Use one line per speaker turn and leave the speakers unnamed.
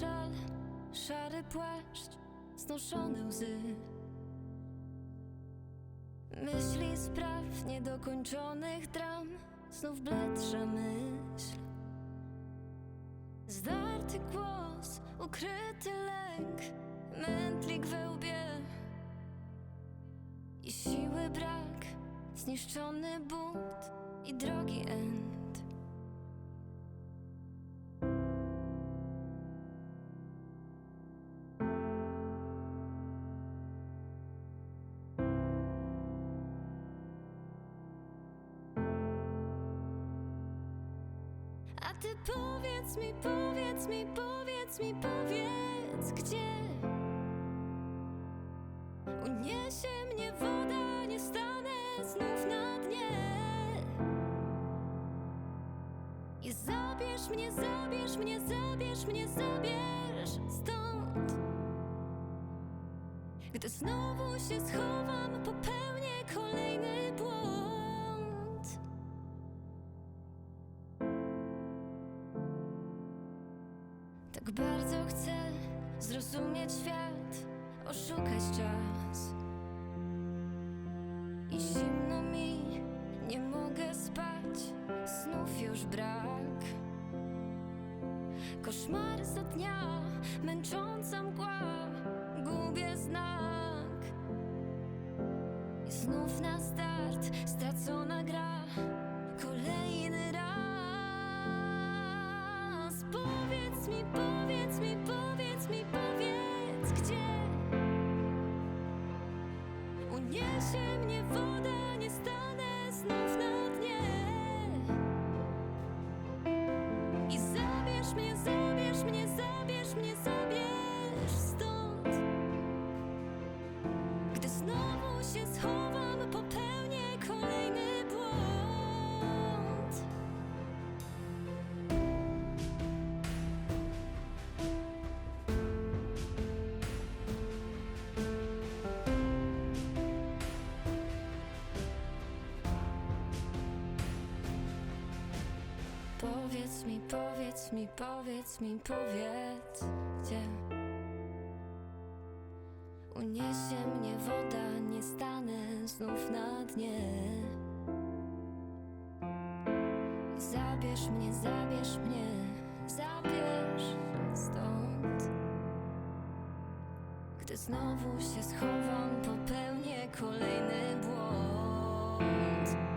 szal, szary płaszcz, znoszone łzy. Myśli spraw niedokończonych dram, znów bledsza myśl. Zdarty głos, ukryty lęk, mętlik we łbie. I siły brak, zniszczony but i drogi end. Ty powiedz mi, powiedz mi, powiedz mi, powiedz gdzie? Uniesie mnie woda, nie stanę znów na dnie. I zabierz mnie, zabierz mnie, zabierz mnie, zabierz stąd. Gdy znowu się schowam, popełnię kolejny Tak bardzo chcę zrozumieć świat, oszukać czas. I zimno mi, nie mogę spać, snów już brak. Koszmar za dnia, męcząca mgła, gubię znak. I znów na start, się schowam, popełnię kolejny błąd. Powiedz mi, powiedz mi, powiedz mi, powiedz gdzie Uniesie mnie woda, nie stanę znów na dnie. Zabierz mnie, zabierz mnie, zabierz stąd. Gdy znowu się schowam, popełnię kolejny błąd